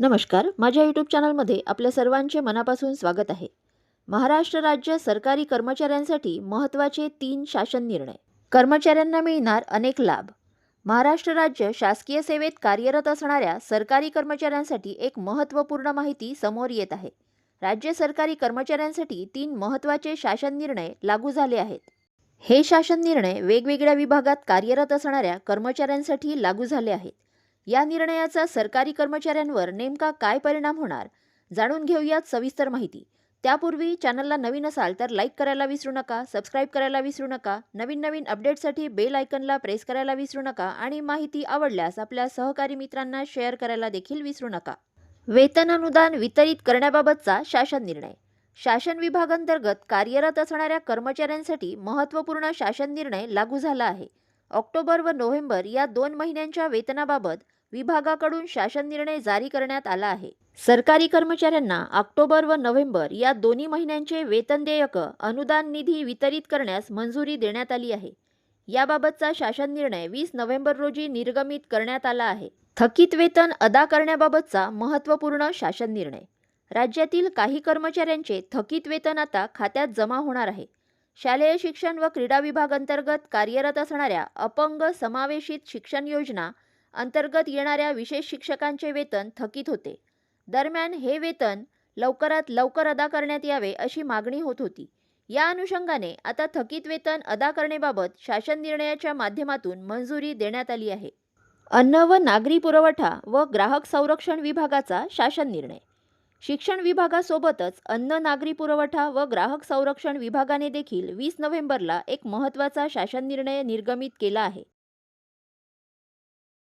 नमस्कार माझ्या यूट्यूब चॅनलमध्ये आपल्या सर्वांचे मनापासून स्वागत आहे. महाराष्ट्र राज्य सरकारी कर्मचाऱ्यांसाठी महत्त्वाचे तीन शासन निर्णय. कर्मचाऱ्यांना मिळणार अनेक लाभ. महाराष्ट्र राज्य शासकीय सेवेत कार्यरत असणाऱ्या सरकारी कर्मचाऱ्यांसाठी एक महत्त्वपूर्ण माहिती समोर येत आहे. राज्य सरकारी कर्मचाऱ्यांसाठी तीन महत्त्वाचे शासन निर्णय लागू झाले आहेत. हे शासन निर्णय वेगवेगळ्या विभागात कार्यरत असणाऱ्या कर्मचाऱ्यांसाठी लागू झाले आहेत. या निर्णयाचा सरकारी कर्मचाऱ्यांवर नेमका काय परिणाम होणार? जाणून घेऊयात सविस्तर माहिती. त्यापूर्वी चॅनलला नवीन असाल तर लाईक करायला विसरू नका सबस्क्राईब करायला विसरू नका नवीन नवीन अपडेटसाठी बेल आयकनला प्रेस करायला विसरू नका आणि माहिती आवडल्यास आपल्या सहकारी मित्रांना शेअर करायला देखील विसरू नका. वेतन अनुदान वितरित करण्याबाबतचा शासन निर्णय. शासन विभागांतर्गत कार्यरत असणाऱ्या कर्मचाऱ्यांसाठी महत्त्वपूर्ण शासन निर्णय लागू झाला आहे. ऑक्टोबर व नोव्हेंबर या दोन महिन्यांच्या वेतनाबाबत विभागाकडून शासन निर्णय जारी करण्यात आला आहे. सरकारी कर्मचाऱ्यांना ऑक्टोबर व नोव्हेंबर या दोन्ही महिन्यांचे वेतन देयक अनुदान निधी वितरित करण्यास मंजुरी देण्यात आली आहे. याबाबतचा शासन निर्णय वीस नोव्हेंबर रोजी निर्गमित करण्यात आला आहे. थकीत वेतन अदा करण्याबाबतचा महत्त्वपूर्ण शासन निर्णय. राज्यातील काही कर्मचाऱ्यांचे थकीत वेतन आता खात्यात जमा होणार आहे. शालेय शिक्षण व क्रीडा विभाग अंतर्गत कार्यरत असणाऱ्या अपंग समावेशित शिक्षण योजना अंतर्गत येणाऱ्या विशेष शिक्षकांचे वेतन थकीत होते. दरम्यान हे वेतन लवकरात लवकर अदा करण्यात यावे अशी मागणी होत होती. या अनुषंगाने आता थकीत वेतन अदा करण्याबाबत शासन निर्णयाच्या माध्यमातून मंजुरी देण्यात आली आहे. अन्न व नागरी पुरवठा व ग्राहक संरक्षण विभागाचा शासन निर्णय. शिक्षण विभागासोबतच अन्न नागरी पुरवठा व ग्राहक संरक्षण विभागाने देखील वीस नोव्हेंबरला एक महत्त्वाचा शासन निर्णय निर्गमित केला आहे.